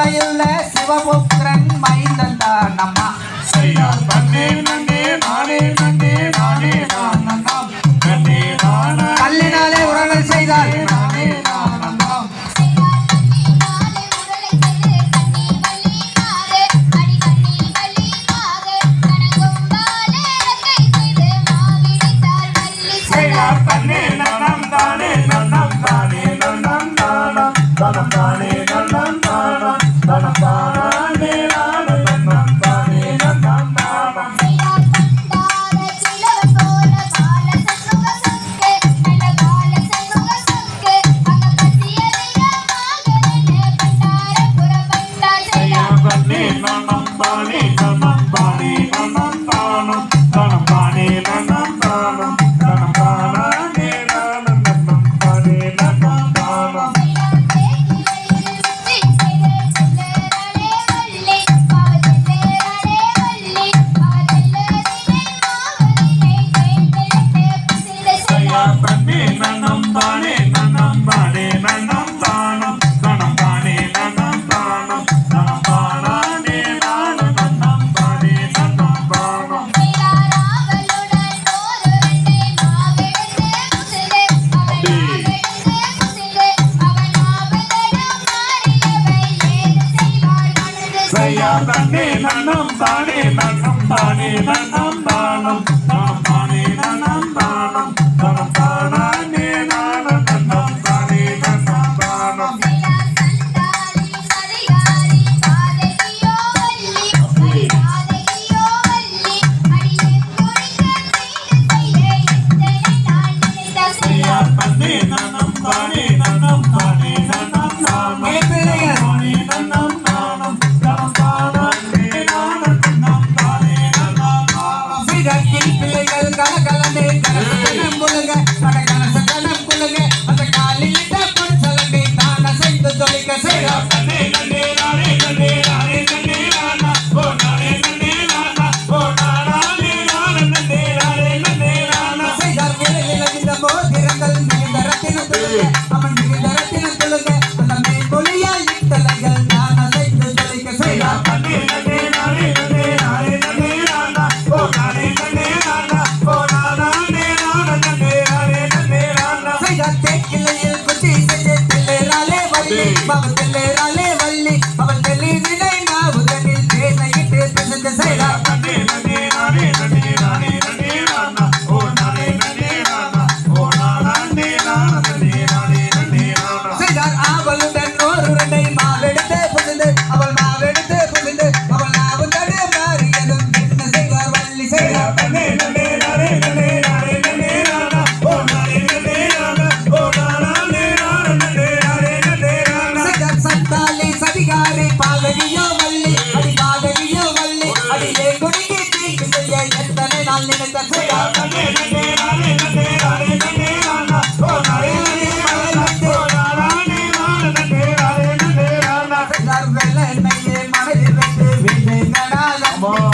மயில் சிவபுத்திரன் மைந்தன் தான் அம்மா நன்னம் தானே நன்னம் தானே நன்னம் தானே நன்னம் take a. அவள் தன் ஒரு உருண்டை மாவெடுத்து புகுந்து அவள் மாவெடுத்து புகுந்து அவள் நாவு தடு மாறியதும் என்ன செய்வார் வள்ளி செய்வார் சதிகாரி பாலகியோ வள்ளி அடி பாலகியோ வள்ளி அடியே குடிக்கு தீக்கு செய்ய எத்தனை நாள் நினைத்த செய்யார் more.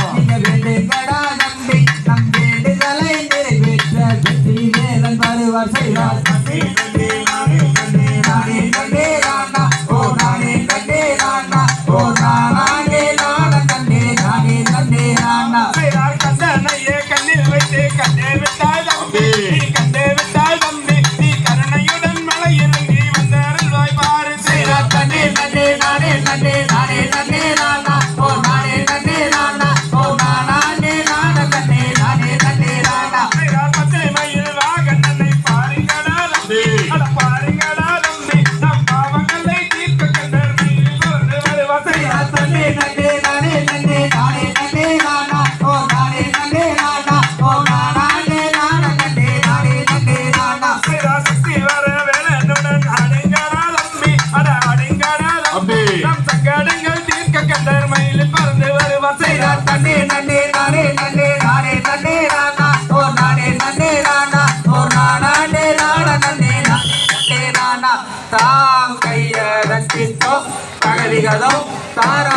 தாம் கையடக்கித்தோ தகதிகளோ தாரா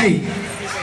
Hey.